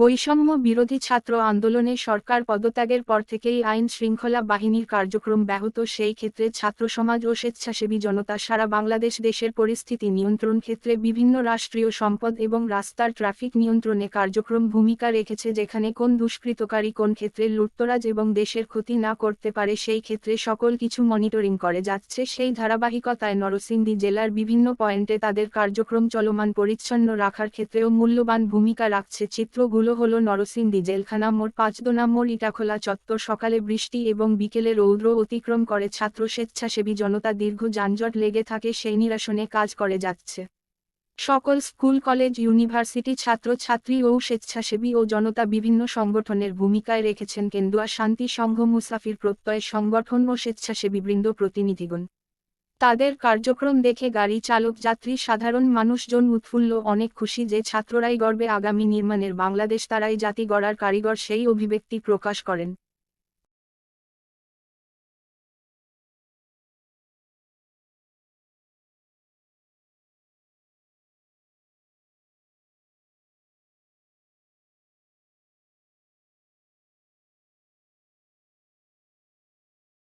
বৈষম্য বিরোধী ছাত্র আন্দোলনে সরকার পদত্যাগের পর থেকেই আইন শৃঙ্খলা বাহিনীর কার্যক্রম ব্যাহত। সেই ক্ষেত্রে ছাত্র সমাজ ও স্বেচ্ছাসেবী জনতা সারা বাংলাদেশ দেশের পরিস্থিতি নিয়ন্ত্রণ ক্ষেত্রে বিভিন্ন রাষ্ট্রীয় সম্পদ এবং রাস্তার ট্রাফিক নিয়ন্ত্রণে কার্যক্রম ভূমিকা রেখেছে যেখানে কোন দুষ্কৃতকারী কোন ক্ষেত্রে লুটতরাজ এবং দেশের ক্ষতি না করতে পারে সেই ক্ষেত্রে সকল কিছু মনিটরিং করে যাচ্ছে। সেই ধারাবাহিকতায় নরসিংদী জেলার বিভিন্ন পয়েন্টে তাদের কার্যক্রম চলমান পরিচ্ছন্ন রাখার ক্ষেত্রেও মূল্যবান ভূমিকা রাখছে। চিত্রগুলো হল নরসিংদী জেলখানা মোড়, পাঁচদোনা মোড়, ইটাখোলা চত্বর। সকালে বৃষ্টি এবং বিকেলে রৌদ্র অতিক্রম করে ছাত্র স্বেচ্ছাসেবী জনতা দীর্ঘ যানজট লেগে থাকে, সেই নিরাসনে কাজ করে যাচ্ছে। সকল স্কুল, কলেজ, ইউনিভার্সিটি ছাত্র ছাত্রী ও স্বেচ্ছাসেবী ও জনতা বিভিন্ন সংগঠনের ভূমিকায় রেখেছেন কেন্দুয়া শান্তি সংঘ মুসাফির প্রত্যয় সংগঠন ও স্বেচ্ছাসেবীবৃন্দ প্রতিনিধিগণ। তাদের কার্যক্রম দেখে গাড়ি চালক যাত্রী সাধারণ মানুষজন উৎফুল্ল, অনেক খুশি যে ছাত্ররাই গর্বে আগামী নির্মাণের বাংলাদেশ তারাই জাতি গড়ার কারিগর সেই অভিব্যক্তি প্রকাশ করেন।